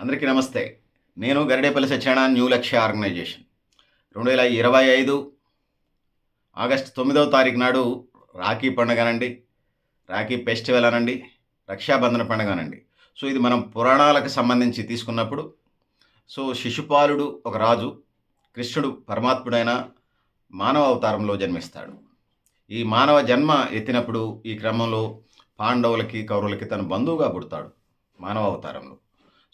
అందరికీ నమస్తే. నేను గరిడేపల్లి సత్యనారాయణ న్యూ లక్ష్య ఆర్గనైజేషన్ రెండు వేల ఇరవై ఐదు ఆగస్టు తొమ్మిదవ తారీఖు నాడు రాఖీ పండుగ అనండి. రాఖీ ఫెస్టివల్ అనండి. రక్షాబంధన పండుగ అనండి. సో ఇది మనం పురాణాలకు సంబంధించి తీసుకున్నప్పుడు సో శిశుపాలుడు ఒక రాజు కృష్ణుడు పరమాత్ముడైన మానవ అవతారంలో జన్మిస్తాడు. ఈ మానవ జన్మ ఎత్తినప్పుడు ఈ క్రమంలో పాండవులకి కౌరవులకి తన బంధువుగా పుడతాడు మానవ అవతారంలో.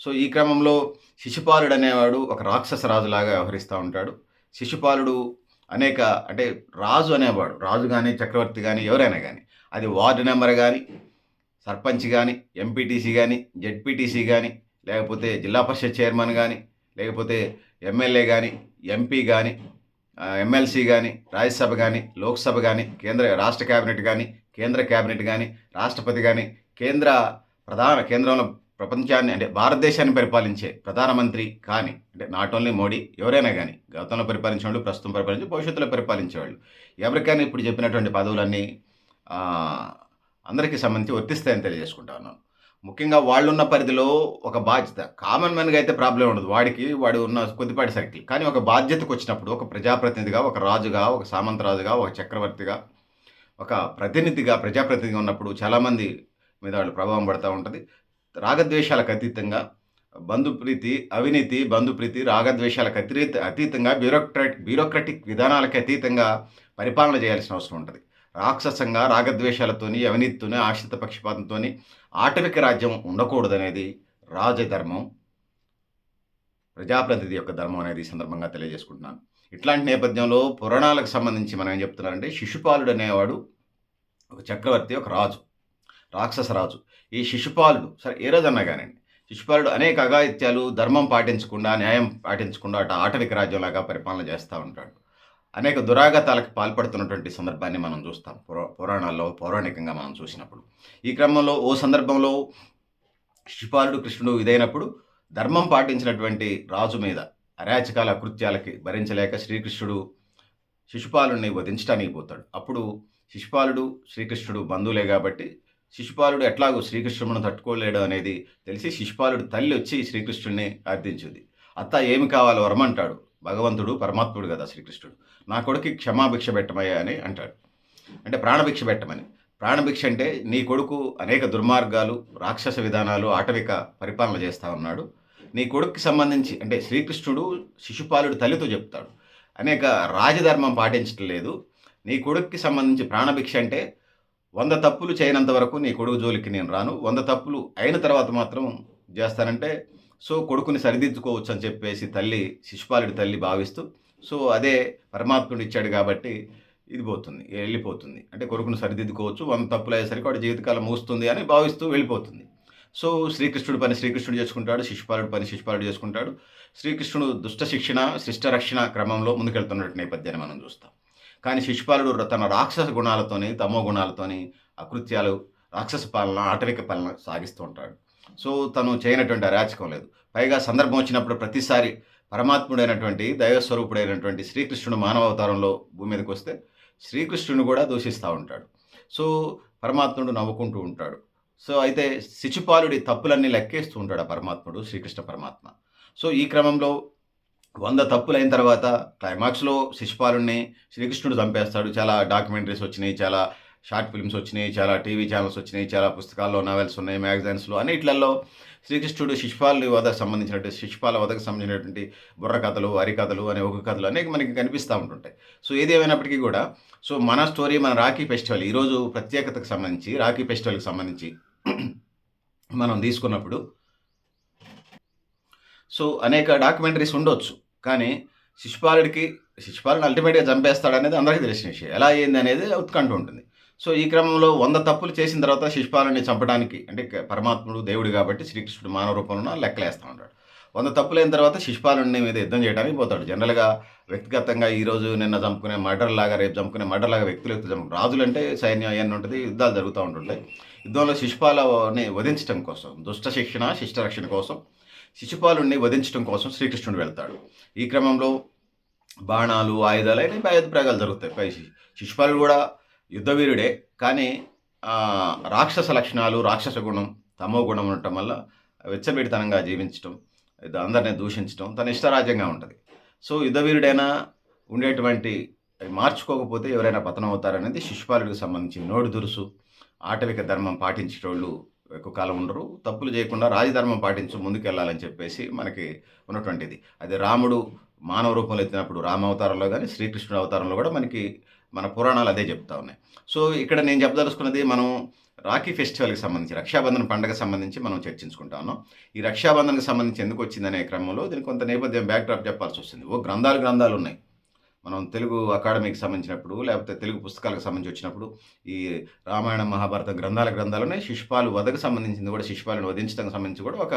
సో ఈ క్రమంలో శిశుపాలుడు అనేవాడు ఒక రాక్షస రాజులాగా వ్యవహరిస్తూ ఉంటాడు. శిశుపాలుడు అనేక అంటే రాజు అనేవాడు రాజు కానీ చక్రవర్తి కానీ ఎవరైనా కానీ అది వార్డు నెంబర్ కానీ సర్పంచ్ కానీ ఎంపీటీసీ కానీ జెడ్పీటీసీ కానీ లేకపోతే జిల్లా పరిషత్ చైర్మన్ కానీ లేకపోతే ఎమ్మెల్యే కానీ ఎంపీ కానీ ఎమ్మెల్సీ కానీ రాజ్యసభ కానీ లోక్సభ కానీ కేంద్ర రాష్ట్ర క్యాబినెట్ కానీ కేంద్ర క్యాబినెట్ కానీ రాష్ట్రపతి కానీ కేంద్ర ప్రధాన కేంద్రంలో ప్రపంచాన్ని అంటే భారతదేశాన్ని పరిపాలించే ప్రధానమంత్రి కానీ అంటే నాట్ ఓన్లీ మోడీ ఎవరైనా కానీ గతంలో పరిపాలించే వాళ్ళు ప్రస్తుతం పరిపాలించి భవిష్యత్తులో పరిపాలించేవాళ్ళు. ఎవరికైనా ఇప్పుడు చెప్పినటువంటి పదవులన్నీ అందరికీ సంబంధించి వర్తిస్తాయని తెలియజేసుకుంటా ఉన్నాను. ముఖ్యంగా వాళ్ళున్న పరిధిలో ఒక బాధ్యత కామన్ మ్యాన్గా అయితే ప్రాబ్లం ఉండదు. వాడికి వాడు ఉన్న కొద్దిపాటి సర్కిల్ కానీ ఒక బాధ్యతకు వచ్చినప్పుడు ఒక ప్రజాప్రతినిధిగా ఒక రాజుగా ఒక సామంతరాజుగా ఒక చక్రవర్తిగా ఒక ప్రతినిధిగా ప్రజాప్రతినిధిగా ఉన్నప్పుడు చాలామంది మీద వాళ్ళు ప్రభావం పడుతూ ఉంటుంది. రాగద్వేషాలకు అతీతంగా బంధుప్రీతి అవినీతి బంధుప్రీతి రాగద్వేషాలకు అతిరేత అతీతంగా బ్యూరోక్రాట్ బ్యూరోక్రటిక్ విధానాలకు అతీతంగా పరిపాలన చేయాల్సిన అవసరం ఉంటుంది. రాక్షసంగా రాగద్వేషాలతోని అవినీతితోని ఆశ్రిత పక్షపాతంతోని ఆటవిక రాజ్యం ఉండకూడదనేది రాజధర్మం. ప్రజాప్రతినిధి యొక్క ధర్మం అనేది ఈ సందర్భంగా తెలియజేసుకుంటున్నాను. ఇట్లాంటి నేపథ్యంలో పురాణాలకు సంబంధించి మనం ఏం చెప్తున్నారంటే శిశుపాలుడు అనేవాడు ఒక చక్రవర్తి ఒక రాజు రాక్షస రాజు. ఈ శిశుపాలుడు సరే ఏ రోజు అన్నా కానివ్వండి శిశుపాలుడు అనేక అఘాయిత్యాలు ధర్మం పాటించకుండా న్యాయం పాటించకుండా అటు ఆటవిక రాజ్యంలాగా పరిపాలన చేస్తూ ఉంటాడు. అనేక దురాగతాలకు పాల్పడుతున్నటువంటి సందర్భాన్ని మనం చూస్తాం. పురా పురాణాల్లో పౌరాణికంగా మనం చూసినప్పుడు. ఈ క్రమంలో ఓ సందర్భంలో శిశుపాలుడు కృష్ణుడు ఇదైనప్పుడు ధర్మం పాటించినటువంటి రాజు మీద అరాచకాల కృత్యాలకి భరించలేక శ్రీకృష్ణుడు శిశుపాలుడిని వధించడానికి పోతాడు. అప్పుడు శిశుపాలుడు శ్రీకృష్ణుడు బంధువులే కాబట్టి శిశుపాలుడు ఎట్లాగో శ్రీకృష్ణుని తట్టుకోలేడు అనేది తెలిసి శిశుపాలుడు తల్లి వచ్చి శ్రీకృష్ణుడిని అర్థించింది అత్త ఏమి కావాలో వరమంటాడు భగవంతుడు పరమాత్ముడు కదా శ్రీకృష్ణుడు. నా కొడుకు క్షమాభిక్ష పెట్టమయ్యా అని అంటాడు. అంటే ప్రాణభిక్ష పెట్టమని. ప్రాణభిక్ష అంటే నీ కొడుకు అనేక దుర్మార్గాలు రాక్షస విధానాలు ఆటవిక పరిపాలన చేస్తా ఉన్నాడు. నీ కొడుకుకి సంబంధించి అంటే శ్రీకృష్ణుడు శిశుపాలుడు తల్లితో చెప్తాడు. అనేక రాజధర్మం పాటించటం లేదు నీ కొడుక్కి సంబంధించి ప్రాణభిక్ష అంటే వంద తప్పులు చేయనంత వరకు నీ కొడుకు జోలికి నేను రాను. వంద తప్పులు అయిన తర్వాత మాత్రం చేస్తానంటే సో కొడుకుని సరిదిద్దుకోవచ్చు అని చెప్పేసి తల్లి శిశుపాలుడి తల్లి భావిస్తూ సో అదే పరమాత్ముడు ఇచ్చాడు కాబట్టి ఇది పోతుంది వెళ్ళిపోతుంది. అంటే కొడుకును సరిదిద్దుకోవచ్చు. వంద తప్పులు అయ్యేసరికి వాడు జీవితకాలం మూస్తుంది అని భావిస్తూ వెళ్ళిపోతుంది. సో శ్రీకృష్ణుడి పని శ్రీకృష్ణుడు చేసుకుంటాడు శిశుపాలుడి పని శిశుపాలుడు చేసుకుంటాడు. శ్రీకృష్ణుడు దుష్ట శిక్షణ శిష్ట రక్షణ క్రమంలో ముందుకెళ్తున్నట్టు నేపథ్యాన్ని మనం చూస్తాం. కానీ శిశుపాలుడు తన రాక్షస గుణాలతోని తమో గుణాలతోని అకృత్యాలు రాక్షస పాలన ఆటవిక పాలన సాగిస్తూ ఉంటాడు. సో తను చేయనటువంటి అరాచకం లేదు. పైగా సందర్భం వచ్చినప్పుడు ప్రతిసారి పరమాత్ముడైనటువంటి దైవస్వరూపుడైనటువంటి శ్రీకృష్ణుడు మానవ అవతారంలో భూమి మీదకి వస్తే శ్రీకృష్ణుని కూడా దూషిస్తూ ఉంటాడు. సో పరమాత్ముడు నవ్వుకుంటూ ఉంటాడు. సో అయితే శిశుపాలుడి తప్పులన్నీ లెక్కేస్తూ ఉంటాడు ఆ పరమాత్ముడు శ్రీకృష్ణ పరమాత్మ. సో ఈ క్రమంలో వంద తప్పులైన తర్వాత క్లైమాక్స్లో శిశుపాలుణ్ణి శ్రీకృష్ణుడు చంపేస్తాడు. చాలా డాక్యుమెంటరీస్ వచ్చినాయి చాలా షార్ట్ ఫిల్మ్స్ వచ్చినాయి చాలా టీవీ ఛానల్స్ వచ్చినాయి చాలా పుస్తకాల్లో నావెల్స్ ఉన్నాయి మ్యాగజైన్స్లో అన్నిట్లలో శ్రీకృష్ణుడు శిశుపాలుడి వధకు సంబంధించినటువంటి శిశుపాల వధకు సంబంధించినటువంటి బుర్ర కథలు హరికథలు అనే ఒక కథలు అనేక మనకి కనిపిస్తూ ఉంటుంటాయి. సో ఏది ఏమైనప్పటికీ కూడా సో మన స్టోరీ మన రాఖీ ఫెస్టివల్ ఈరోజు ప్రత్యేకతకు సంబంధించి రాఖీ ఫెస్టివల్కి సంబంధించి మనం తీసుకున్నప్పుడు సో అనేక డాక్యుమెంటరీస్ ఉండొచ్చు. కానీ శిశుపాలుడికి శిశుపాలుని అల్టిమేట్గా చంపేస్తాడనేది అందరికీ తెలిసిన విషయం. ఎలా అయ్యింది అనేది ఉత్కంఠ ఉంటుంది. సో ఈ క్రమంలో వంద తప్పులు చేసిన తర్వాత శిశుపాలుని చంపడానికి అంటే పరమాత్ముడు దేవుడు కాబట్టి శ్రీకృష్ణుడు మానవ రూపంలో లెక్కలేస్తూ ఉంటాడు. వంద తప్పులైన తర్వాత శిశుపాలుని మీద యుద్ధం చేయడానికి పోతాడు. జనరల్గా వ్యక్తిగతంగా ఈరోజు నిన్న చంపుకునే మర్డర్ లాగా రేపు చంపుకునే మర్డర్ లాగా వ్యక్తులు వ్యక్తులు చంపు రాజులు అంటే సైన్యం అవన్నీ ఉంటుంది యుద్ధాలు జరుగుతూ ఉంటుంటాయి. యుద్ధంలో శిశుపాలని వధించడం కోసం దుష్ట శిక్షణ శిష్ట రక్షణ కోసం శిశుపాలుని వధించడం కోసం శ్రీకృష్ణుడు వెళ్తాడు. ఈ క్రమంలో బాణాలు ఆయుధాలు అయితే ఆయుధ ప్రయోగాలు జరుగుతాయి. పై శిశుపాలు శిశుపాలుడు కూడా యుద్ధవీరుడే. కానీ రాక్షస లక్షణాలు రాక్షస గుణం తమో గుణం ఉండటం వల్ల వెచ్చబెడితనంగా జీవించటం ఇది అందరిని దూషించడం తన ఇష్టరాజ్యంగా ఉంటుంది. సో యుద్ధవీరుడైనా ఉండేటువంటి మార్చుకోకపోతే ఎవరైనా పతనం అవుతారనేది శిశుపాలుడికి సంబంధించి నోడు దురుసు ఆటవిక ధర్మం పాటించేటోళ్ళు ఎక్కువ కాలం ఉండరు. తప్పులు చేయకుండా రాజధర్మం పాటించు ముందుకెళ్ళాలని చెప్పేసి మనకి ఉన్నటువంటిది. అది రాముడు మానవ రూపంలో ఎత్తినప్పుడు రామ అవతారంలో కానీ శ్రీకృష్ణుడు అవతారంలో కూడా మనకి మన పురాణాలు అదే చెప్తా ఉన్నాయి. సో ఇక్కడ నేను చెప్పదలుచుకున్నది మనం రాఖీ ఫెస్టివల్కి సంబంధించి రక్షాబంధన పండుగ సంబంధించి మనం చర్చించుకుంటా ఉన్నాం. ఈ రక్షాబంధనకు సంబంధించి ఎందుకు వచ్చిందనే క్రమంలో దీనికి కొంత నేపథ్యం బ్యాక్డ్రాప్ చెప్పాల్సి వస్తుంది. ఓ గ్రంథాలు గ్రంథాలు ఉన్నాయి. మనం తెలుగు అకాడమీకి సంబంధించినప్పుడు లేకపోతే తెలుగు పుస్తకాలకు సంబంధించి వచ్చినప్పుడు ఈ రామాయణ మహాభారత గ్రంథాల గ్రంథాలనే శిశుపాలు వధకు సంబంధించింది కూడా శిశుపాలను వధించడానికి సంబంధించి కూడా ఒక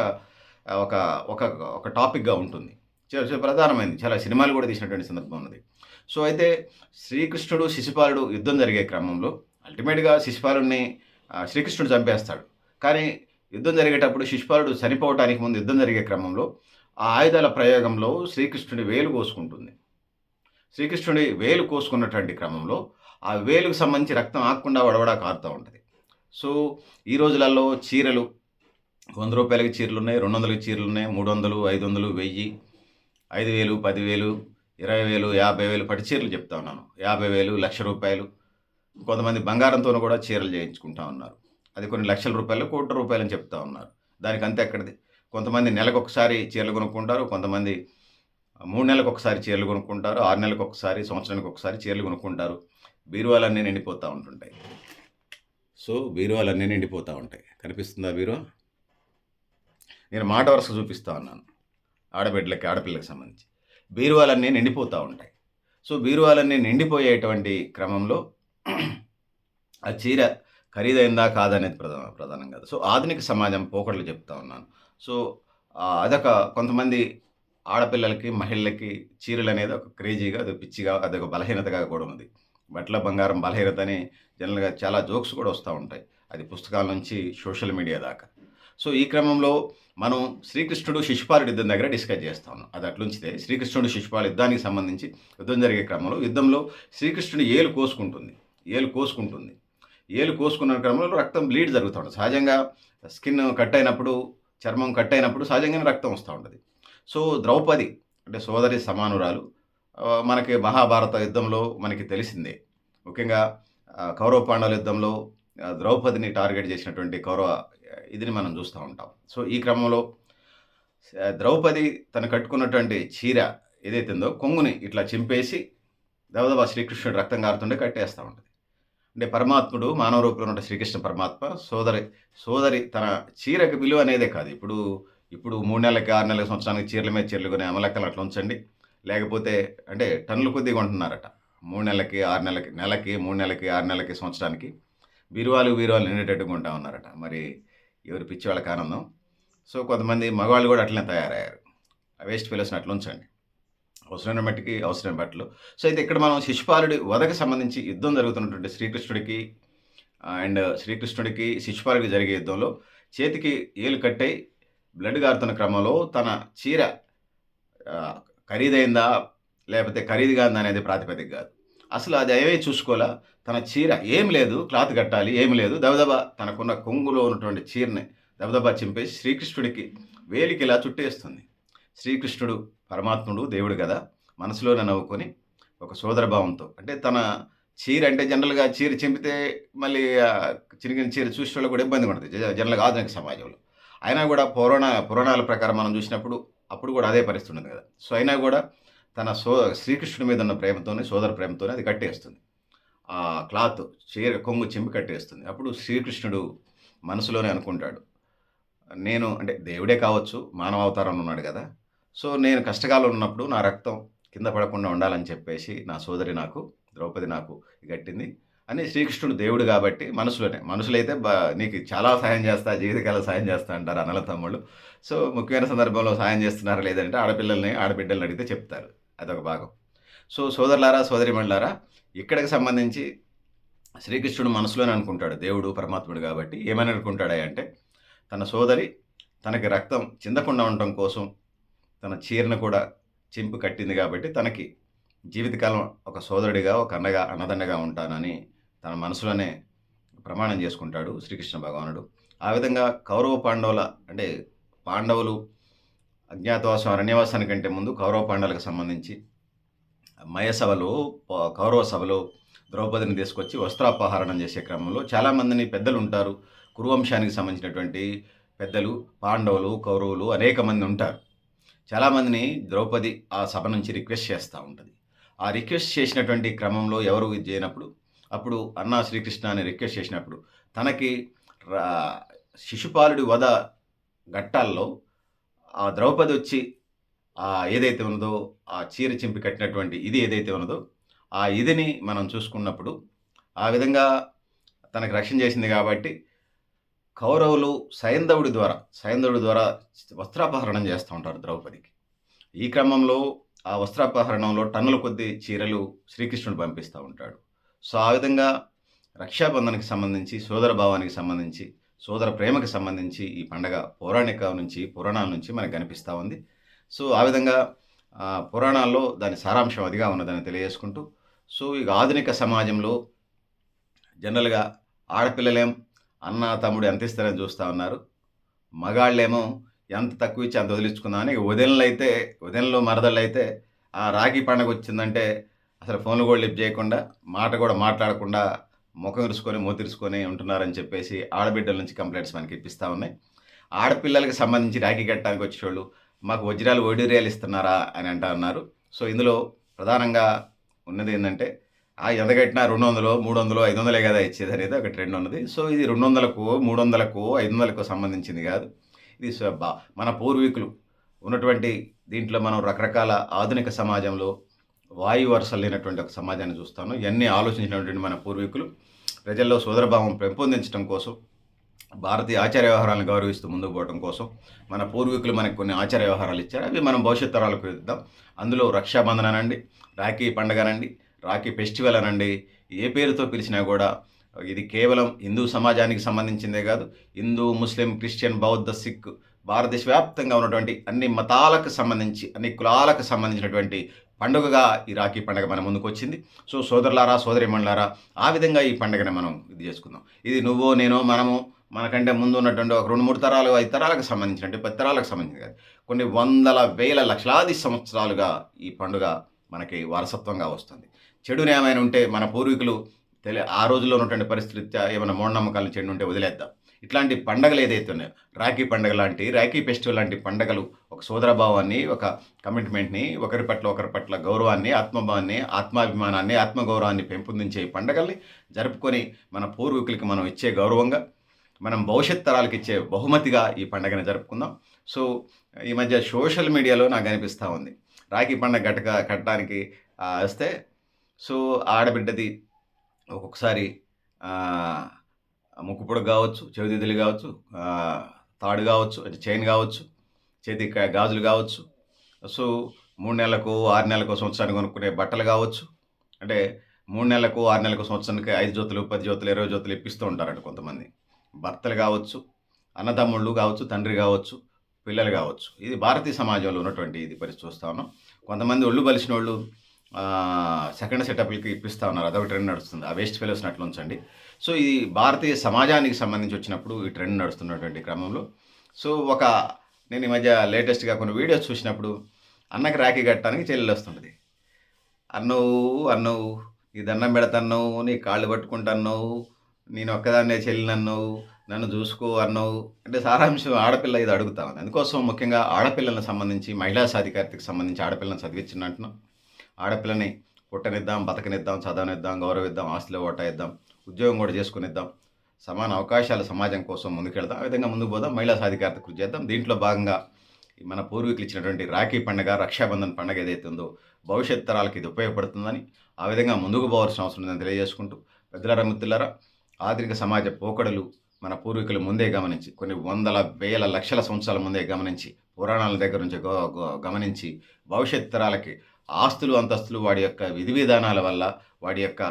ఒక ఒక ఒక టాపిక్గా ఉంటుంది. చాలా ప్రధానమైంది. ప్రధానమైనది చాలా సినిమాలు కూడా తీసినటువంటి సందర్భం ఉన్నది. సో అయితే శ్రీకృష్ణుడు శిశుపాలుడు యుద్ధం జరిగే క్రమంలో అల్టిమేట్గా శిశుపాలుడిని శ్రీకృష్ణుడు చంపేస్తాడు. కానీ యుద్ధం జరిగేటప్పుడు శిశుపాలుడు చనిపోవటానికి ముందు యుద్ధం జరిగే క్రమంలో ఆ ఆయుధాల ప్రయోగంలో శ్రీకృష్ణుడి వేలు కోసుకుంటుంది. శ్రీకృష్ణుడి వేలు కోసుకున్నటువంటి క్రమంలో ఆ వేలుకు సంబంధించి రక్తం ఆకుండా వడవడా కారుతూ ఉంటుంది. సో ఈ రోజులలో చీరలు వంద రూపాయలకి చీరలు ఉన్నాయి రెండు వందలకి చీరలు ఉన్నాయి మూడు వందలు ఐదు వందలు వెయ్యి ఐదు వేలు పదివేలు ఇరవై వేలు యాభై వేలు పట్టు చీరలు చెప్తా ఉన్నాను. యాభై వేలు లక్ష రూపాయలు. కొంతమంది బంగారంతో కూడా చీరలు చేయించుకుంటా ఉన్నారు. అది కొన్ని లక్షల రూపాయలు కోట్ల రూపాయలు అని చెప్తా ఉన్నారు. దానికి అంతే ఎక్కడిది? కొంతమంది నెలకు ఒకసారి చీరలు కొనుక్కుంటారు కొంతమంది మూడు నెలలకు ఒకసారి చీరలు కొనుక్కుంటారు ఆరు నెలలకు ఒకసారి సంవత్సరానికి ఒకసారి చీరలు కొనుక్కుంటారు. బీరువాలన్నీ నిండిపోతూ ఉంటుంటాయి. సో బీరువాలన్నీ నిండిపోతూ ఉంటాయి. కనిపిస్తుందా బీరువా? నేను మాట వరుస చూపిస్తూ ఉన్నాను. ఆడబిడ్డలకి ఆడపిల్లకి సంబంధించి. బీరువాలన్నీ నిండిపోతూ ఉంటాయి. సో బీరువాలన్నీ నిండిపోయేటువంటి క్రమంలో ఆ చీర ఖరీదైందా కాదనేది ప్రధాన ప్రధానం కాదు. సో ఆధునిక సమాజం పోకడలు చెప్తా ఉన్నాను. సో అదొక కొంతమంది ఆడపిల్లలకి మహిళలకి చీరలు అనేది ఒక క్రేజీగా అది పిచ్చిగా అదొక బలహీనతగా కూడా ఉంది. బట్టల బంగారం బలహీనత అని జనరల్గా చాలా జోక్స్ కూడా వస్తూ ఉంటాయి. అది పుస్తకాల నుంచి సోషల్ మీడియా దాకా. సో ఈ క్రమంలో మనం శ్రీకృష్ణుడు శిశుపాలుడు యుద్ధం దగ్గర డిస్కస్ చేస్తా ఉన్నాం. అది అట్లుంచితే శ్రీకృష్ణుడు శిశుపాలు యుద్ధానికి సంబంధించి యుద్ధం జరిగే క్రమంలో యుద్ధంలో శ్రీకృష్ణుడు ఏలు కోసుకుంటుంది. ఏలు కోసుకుంటుంది. ఏలు కోసుకున్న క్రమంలో రక్తం బ్లీడ్ జరుగుతూ ఉంటుంది. సహజంగా స్కిన్ కట్ అయినప్పుడు చర్మం కట్ అయినప్పుడు సహజంగానే రక్తం వస్తూ ఉంటుంది. సో ద్రౌపది అంటే సోదరి సమానురాలు మనకి మహాభారత యుద్ధంలో మనకి తెలిసిందే. ముఖ్యంగా కౌరవ పాండవుల యుద్ధంలో ద్రౌపదిని టార్గెట్ చేసినటువంటి కౌరవ ఇదిని మనం చూస్తూ ఉంటాం. సో ఈ క్రమంలో ద్రౌపది తను కట్టుకున్నటువంటి చీర ఏదైతే ఉందో కొంగుని ఇట్లా చింపేసి దేవదవ శ్రీకృష్ణుడు రక్తం కారుతుండే కట్టేస్తూ ఉంటుంది. అంటే పరమాత్ముడు మానవ రూపంలో ఉన్న శ్రీకృష్ణ పరమాత్మ సోదరి సోదరి తన చీరకు విలువ అనేదే కాదు. ఇప్పుడు ఇప్పుడు మూడు నెలలకి ఆరు నెలలకి సంవత్సరానికి చీరల మీద చీరలు కొని అమలెక్కలు అట్లా ఉంచండి. లేకపోతే అంటే టన్నుల కొద్దిగా ఉంటున్నారట మూడు నెలలకి ఆరు నెలలకి నెలకి మూడు నెలలకి ఆరు నెలలకి సంవత్సరానికి బీరువాలు బీరువాలు నిండేటట్టుగా ఉంటా ఉన్నారట. మరి ఎవరి పిచ్చి వాళ్ళకి ఆనందం? సో కొంతమంది మగవాళ్ళు కూడా అట్లనే తయారయ్యారు. వేస్ట్ ఫెలోస్ని అట్లా ఉంచండి. అవసరమైన మట్టికి అవసరమైన బట్టలు. సో అయితే ఇక్కడ మనం శిశుపాలుడి వధకు సంబంధించి యుద్ధం జరుగుతున్నటువంటి శ్రీకృష్ణుడికి అండ్ శ్రీకృష్ణుడికి శిశుపాలుడికి జరిగే యుద్ధంలో చేతికి ఏలు కట్టయి బ్లడ్ గారుతున్న క్రమంలో తన చీర ఖరీదైందా లేకపోతే ఖరీదుగా ఉందా అనేది ప్రాతిపదిక కాదు. అసలు అది ఏమీ చూసుకోవాలా తన చీర ఏం లేదు క్లాత్ కట్టాలి ఏం లేదు. దబదబా తనకున్న కొంగులో ఉన్నటువంటి చీరని దబదబా చింపేసి శ్రీకృష్ణుడికి వేలికి ఇలా చుట్టేస్తుంది. శ్రీకృష్ణుడు పరమాత్ముడు దేవుడు కదా మనసులోనే నవ్వుకొని ఒక సోదరభావంతో అంటే తన చీర అంటే జనరల్గా చీర చింపితే మళ్ళీ చిరిగిన చీర చూసిన వాళ్ళు కూడా ఇబ్బంది పడుతుంది. జనరల్గా ఆధునిక సమాజంలో. అయినా కూడా పురాణ పురాణాల ప్రకారం మనం చూసినప్పుడు అప్పుడు కూడా అదే పరిస్థితి ఉంది కదా. సో అయినా కూడా తన సో శ్రీకృష్ణుడి మీద ఉన్న ప్రేమతోనే సోదర ప్రేమతోనే అది కట్టేస్తుంది. ఆ క్లాత్ చీర కొంగు చెంపి కట్టేస్తుంది. అప్పుడు శ్రీకృష్ణుడు మనసులోనే అనుకుంటాడు నేను అంటే దేవుడే కావచ్చు మానవ అవతారంలో ఉన్నాడు కదా. సో నేను కష్టకాలం ఉన్నప్పుడు నా రక్తం కింద పడకుండా ఉండాలని చెప్పేసి నా సోదరి నాకు ద్రౌపది నాకు గట్టింది అని శ్రీకృష్ణుడు దేవుడు కాబట్టి మనసులోనే. మనుషులైతే బా నీకు చాలా సాయం చేస్తా జీవితకాలం సాయం చేస్తా అంటారు అన్నల తమ్ముళ్ళు. సో ముఖ్యమైన సందర్భంలో సాయం చేస్తున్నారా లేదంటే ఆడపిల్లల్ని ఆడబిడ్డల్ని అడిగితే చెప్తారు. అదొక భాగం. సో సోదరులారా సోదరిమణులారా ఇక్కడికి సంబంధించి శ్రీకృష్ణుడు మనసులోనే అనుకుంటాడు. దేవుడు పరమాత్ముడు కాబట్టి ఏమని అనుకుంటాడా అంటే తన సోదరి తనకి రక్తం చిందకుండా ఉండటం కోసం తన చీరను కూడా చింపు కట్టింది కాబట్టి తనకి జీవితకాలం ఒక సోదరుడిగా ఒక అన్నగా అన్నదండగా ఉంటానని తన మనసులోనే ప్రమాణం చేసుకుంటాడు శ్రీకృష్ణ భగవానుడు. ఆ విధంగా కౌరవ పాండవుల అంటే పాండవులు అజ్ఞాతవాసం అరణ్యవాసాని కంటే ముందు కౌరవ పాండవులకు సంబంధించి మయసభలో కౌరవ సభలో ద్రౌపదిని తీసుకొచ్చి వస్త్రాపహరణం చేసే క్రమంలో చాలామందిని పెద్దలు ఉంటారు. కురువంశానికి సంబంధించినటువంటి పెద్దలు పాండవులు కౌరవులు అనేక మంది ఉంటారు. చాలామందిని ద్రౌపది ఆ సభ నుంచి రిక్వెస్ట్ చేస్తూ ఉంటుంది. ఆ రిక్వెస్ట్ చేసినటువంటి క్రమంలో ఎవరు ఇది చేయనప్పుడు అప్పుడు అన్నా శ్రీకృష్ణ అని రిక్వెస్ట్ చేసినప్పుడు తనకి రా- శిశుపాలుడి వధ ఘట్టాల్లో ఆ ద్రౌపది వచ్చి ఆ ఏదైతే ఉన్నదో ఆ చీర చింపి కట్టినటువంటి ఇది ఏదైతే ఉన్నదో ఆ ఇదిని మనం చూసుకున్నప్పుడు ఆ విధంగా తనకు రక్షణ చేసింది కాబట్టి కౌరవులు సైంధవుడి ద్వారా సైంధవుడి ద్వారా వస్త్రాపహరణం చేస్తూ ఉంటారు ద్రౌపదికి. ఈ క్రమంలో ఆ వస్త్రాపహరణంలో టన్నుల కొద్ది చీరలు శ్రీకృష్ణుడు పంపిస్తూ ఉంటాడు. సో ఆ విధంగా రక్షాబంధనకి సంబంధించి సోదర భావానికి సంబంధించి సోదర ప్రేమకి సంబంధించి ఈ పండగ పౌరాణిక నుంచి పురాణాల నుంచి మనకు కనిపిస్తూ ఉంది. సో ఆ విధంగా పురాణాల్లో దాని సారాంశం అదిగా ఉన్నదని తెలియజేసుకుంటూ సో ఇక ఆధునిక సమాజంలో జనరల్గా ఆడపిల్లలేం అన్న తమ్ముడు ఎంత ఇస్తారని చూస్తూ ఉన్నారు. మగాళ్ళేమో ఎంత తక్కువ ఇచ్చి అంత వదిలించుకుందామని ఇక వదినలు అయితే వదినలు మరదళ్ళు అయితే ఆ రాగి పండగ వచ్చిందంటే అసలు ఫోన్లు కూడా లిఫ్ట్ చేయకుండా మాట కూడా మాట్లాడకుండా ముఖం ఇరుసుకొని మూతిరుసుకొని ఉంటున్నారని చెప్పేసి ఆడబిడ్డల నుంచి కంప్లైంట్స్ మనకి ఇప్పిస్తూ ఉన్నాయి. ఆడపిల్లలకి సంబంధించి రాఖీ కట్టడానికి వచ్చేవాళ్ళు మాకు వజ్రాలు ఒడిరియాలు ఇస్తున్నారా అని అంటా ఉన్నారు. సో ఇందులో ప్రధానంగా ఉన్నది ఏంటంటే ఆ ఎంత కట్టినా రెండు వందలు మూడు వందలు ఐదు వందలే కదా ఇచ్చేది అనేది ఒక ట్రెండ్ ఉన్నది. సో ఇది రెండు వందలకు మూడు వందలకు ఐదు వందలకు సంబంధించింది కాదు. ఇది బా- మన పూర్వీకులు ఉన్నటువంటి దీంట్లో మనం రకరకాల ఆధునిక సమాజంలో వాయు వరుసలు లేనటువంటి ఒక సమాజాన్ని చూస్తాను. ఇవన్నీ ఆలోచించినటువంటి మన పూర్వీకులు ప్రజల్లో సోదరభావం పెంపొందించడం కోసం భారతీయ ఆచార వ్యవహారాలను గౌరవిస్తూ ముందుకు పోవడం కోసం మన పూర్వీకులు మనకు కొన్ని ఆచార వ్యవహారాలు ఇచ్చారు. అవి మనం భవిష్యత్ తరాలకు ఇద్దాం. అందులో రక్షాబంధన్ అనండి రాఖీ పండుగ అనండి రాఖీ ఫెస్టివల్ అనండి ఏ పేరుతో పిలిచినా కూడా ఇది కేవలం హిందూ సమాజానికి సంబంధించిందే కాదు హిందూ ముస్లిం క్రిస్టియన్ బౌద్ధ సిక్ భారతదేశ వ్యాప్తంగా ఉన్నటువంటి అన్ని మతాలకు సంబంధించి అన్ని కులాలకు సంబంధించినటువంటి పండుగగా ఈ రాఖీ పండుగ మన ముందుకు వచ్చింది. సో సోదరులారా సోదరిమణులారా ఆ విధంగా ఈ పండుగని మనం ఇది చేసుకుందాం. ఇది నువ్వో నేను మనము మనకంటే ముందు ఉన్నటువంటి ఒక రెండు మూడు తరాలు ఐదు తరాలకు సంబంధించినట్టు పది తరాలకు సంబంధించి కాదు. కొన్ని వందల వేల లక్షలాది సంవత్సరాలుగా ఈ పండుగ మనకి వారసత్వంగా వస్తుంది. చెడుని ఏమైనా ఉంటే మన పూర్వీకులు తెలియ ఆ రోజుల్లో ఉన్నటువంటి పరిస్థితి ఏమైనా మూఢనమ్మకాలను చెడు ఉంటే వదిలేద్దాం. ఇట్లాంటి పండగలు ఏదైతే ఉన్నాయో రాఖీ పండగ లాంటి రాఖీ ఫెస్టివల్ లాంటి పండగలు ఒక సోదరభావాన్ని ఒక కమిట్మెంట్ని ఒకరి పట్ల ఒకరి పట్ల గౌరవాన్ని ఆత్మభావాన్ని ఆత్మాభిమానాన్ని ఆత్మగౌరవాన్ని పెంపొందించే పండగల్ని జరుపుకొని మన పూర్వీకులకి మనం ఇచ్చే గౌరవంగా మనం భవిష్యత్ తరాలకు ఇచ్చే బహుమతిగా ఈ పండగను జరుపుకుందాం. సో ఈ మధ్య సోషల్ మీడియాలో నాకు అనిపిస్తూ ఉంది. రాఖీ పండగ గట్టక కట్టడానికి వస్తే సో ఆడబిడ్డది ఒక్కొక్కసారి ముక్కుపొడ కావచ్చు చెవిదిద్దులు కావచ్చు తాడు కావచ్చు అంటే చైన్ కావచ్చు చేతి గాజులు కావచ్చు. సో మూడు నెలలకు ఆరు నెలలకు సంవత్సరానికి కొనుక్కునే బట్టలు కావచ్చు. అంటే మూడు నెలలకు ఆరు నెలలకు సంవత్సరానికి ఐదు జోతులు పది జోతులు ఇరవై జోతులు ఇప్పిస్తూ ఉంటారంట కొంతమంది. భర్తలు కావచ్చు అన్నదమ్ముళ్ళు కావచ్చు తండ్రి కావచ్చు పిల్లలు కావచ్చు. ఇది భారతీయ సమాజంలో ఉన్నటువంటి ఇది పరిస్థితి చూస్తా ఉన్నాం. కొంతమంది ఒళ్ళు బలిసిన వాళ్ళు సెకండ్ సెటప్లకి ఇప్పిస్తా ఉన్నారు. అదొక ట్రెండ్ నడుస్తుంది. ఆ వేస్ట్ ఫెలోస్ అట్లా ఉంచండి. సో ఇది భారతీయ సమాజానికి సంబంధించి వచ్చినప్పుడు ఈ ట్రెండ్ నడుస్తున్నటువంటి క్రమంలో. సో ఒక నేను ఈ మధ్య లేటెస్ట్గా కొన్ని వీడియోస్ చూసినప్పుడు అన్నకి రాఖీ కట్టడానికి చెల్లెలు వస్తుంటుంది. అన్నవు అన్నవు నీ దండం పెడతన్నావు నీ కాళ్ళు పట్టుకుంటున్నావు నేను ఒక్కదాన్నే చెల్లినన్నావు నన్ను చూసుకో అన్నావు అంటే సారాంశం ఆడపిల్ల ఇది అడుగుతా ఉంది. అందుకోసం ముఖ్యంగా ఆడపిల్లలకు సంబంధించి మహిళా సాధికారితకి సంబంధించి ఆడపిల్లను చదివించిన అంటున్నాం. ఆడపిల్లని పుట్టనిద్దాం బతకనిద్దాం చదవనిద్దాం గౌరవిద్దాం ఆస్తులు ఓటా ఇద్దాం ఉద్యోగం కూడా చేసుకునిద్దాం. సమాన అవకాశాలు సమాజం కోసం ముందుకెళ్దాం. ఆ విధంగా ముందుకు పోదాం. మహిళా సాధికారత కృషి చేద్దాం. దీంట్లో భాగంగా మన పూర్వీకులు ఇచ్చినటువంటి రాఖీ పండుగ రక్షాబంధన్ పండుగ ఏదైతే ఉందో భవిష్యత్ తరాలకు ఇది ఉపయోగపడుతుందని ఆ విధంగా ముందుకు పోవాల్సిన అవసరం ఉందని తెలియజేసుకుంటూ పెద్దలారా మిత్రులారా ఆధునిక సమాజ పోకడలు మన పూర్వీకులు ముందే గమనించి కొన్ని వందల వేల లక్షల సంవత్సరాల ముందే గమనించి పురాణాల దగ్గర నుంచి గమనించి భవిష్యత్ తరాలకి ఆస్తులు అంతస్తులు వాడి యొక్క విధి విధానాల వల్ల వాడి యొక్క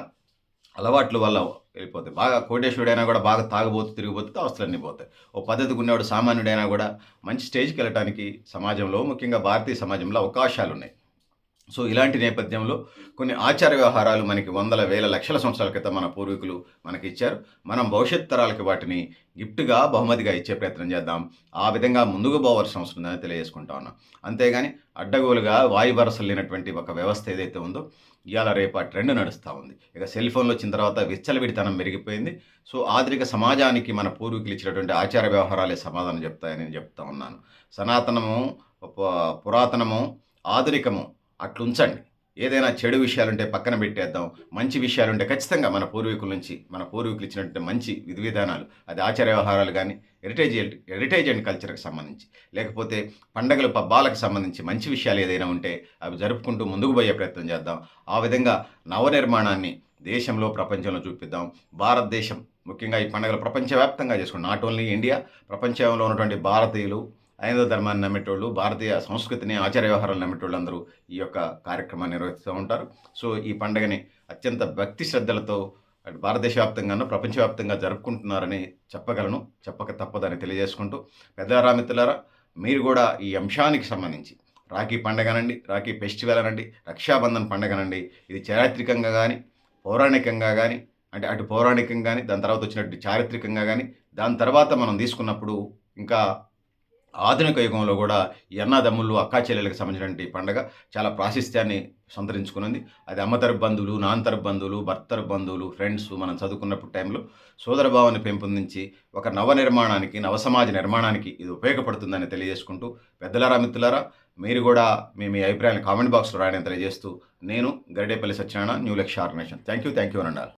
అలవాట్ల వల్ల వెళ్ళిపోతాయి. బాగా కోటేశ్వరుడైనా కూడా బాగా తాగబోతూ తిరిగిపోతే ఆస్తులన్నీ పోతాయి. ఓ పద్ధతికి ఉన్నవాడు సామాన్యుడైనా కూడా మంచి స్టేజ్కి వెళ్ళటానికి సమాజంలో ముఖ్యంగా భారతీయ సమాజంలో అవకాశాలు ఉన్నాయి సో ఇలాంటి నేపథ్యంలో కొన్ని ఆచార వ్యవహారాలు మనకి వందల వేల లక్షల సంవత్సరాల క్రితం మన పూర్వీకులు మనకి ఇచ్చారు. మనం భవిష్యత్ తరాలకి వాటిని గిఫ్ట్గా బహుమతిగా ఇచ్చే ప్రయత్నం చేద్దాం. ఆ విధంగా ముందుకు పోవాల్సిన అవసరం ఉందని తెలియజేసుకుంటా ఉన్నాం. అంతేగాని అడ్డగోలుగా వాయు వరసలు లేనటువంటి ఒక వ్యవస్థ ఏదైతే ఉందో ఇవాళ రేపు ఆ ట్రెండ్ నడుస్తూ ఉంది. ఇక సెల్ ఫోన్లు వచ్చిన తర్వాత విచ్చలవిడితనం పెరిగిపోయింది. సో ఆధునిక సమాజానికి మన పూర్వీకులు ఇచ్చినటువంటి ఆచార వ్యవహారాలే సమాధానం చెప్తాయని నేను చెప్తా ఉన్నాను. సనాతనము పురాతనము ఆధునికము అట్లుంచండి. ఏదైనా చెడు విషయాలుంటే పక్కన పెట్టేద్దాం మంచి విషయాలుంటే ఖచ్చితంగా మన పూర్వీకుల నుంచి మన పూర్వీకులు ఇచ్చినటువంటి మంచి విధి విధానాలు అది ఆచార వ్యవహారాలు కానీ హెరిటేజ్ హెరిటేజ్ అండ్ కల్చర్కి సంబంధించి లేకపోతే పండగలు పబ్బాలకు సంబంధించి మంచి విషయాలు ఏదైనా ఉంటే అవి జరుపుకుంటూ ముందుకు పోయే ప్రయత్నం చేద్దాం. ఆ విధంగా నవనిర్మాణాన్ని దేశంలో ప్రపంచంలో చూపిద్దాం. భారతదేశం ముఖ్యంగా ఈ పండుగలు ప్రపంచవ్యాప్తంగా చేసుకుంటాం. నాట్ ఓన్లీ ఇండియా ప్రపంచంలో ఉన్నటువంటి భారతీయులు ఐదో ధర్మాన్ని నమ్మేటోళ్ళు భారతీయ సంస్కృతిని ఆచార వ్యవహారాలు నమ్మేటోళ్ళు అందరూ ఈ యొక్క కార్యక్రమాన్ని నిర్వహిస్తూ ఉంటారు. సో ఈ పండుగని అత్యంత భక్తి శ్రద్ధలతో అటు భారతదేశ వ్యాప్తంగానూ ప్రపంచవ్యాప్తంగా జరుపుకుంటున్నారని చెప్పగలను. చెప్పక తప్పదని తెలియజేసుకుంటూ పెద్దలారా మిత్రులారా మీరు కూడా ఈ అంశానికి సంబంధించి రాఖీ పండగనండి రాఖీ ఫెస్టివల్ అనండి రక్షాబంధన్ పండగనండి ఇది చారిత్రికంగా కానీ పౌరాణికంగా కానీ అంటే అటు పౌరాణికంగా కానీ దాని తర్వాత వచ్చినట్టు చారిత్రకంగా కానీ దాని తర్వాత మనం తీసుకున్నప్పుడు ఇంకా ఆధునిక యుగంలో కూడా ఈ అక్కా చెల్లెలకు సంబంధించినటువంటి పండగ చాలా ప్రాశస్త్యాన్ని సంతరించుకున్నది అది అమ్మతరపు బంధువులు నాన్నతరపు బంధువులు భర్తరపు బంధువులు ఫ్రెండ్స్ మనం చదువుకున్నప్పుడు టైంలో సోదరభావాన్ని పెంపొందించి ఒక నవ నిర్మాణానికి నవ సమాజ నిర్మాణానికి ఇది ఉపయోగపడుతుందని తెలియజేసుకుంటూ పెద్దలారా మిత్రులారా మీరు కూడా మీ మీ అభిప్రాయాన్ని కామెంట్ బాక్స్లో రాయడం తెలియజేస్తూ నేను Garidepalli Satyanarayana new Lakshya organisation thank you thank you అనండాలి.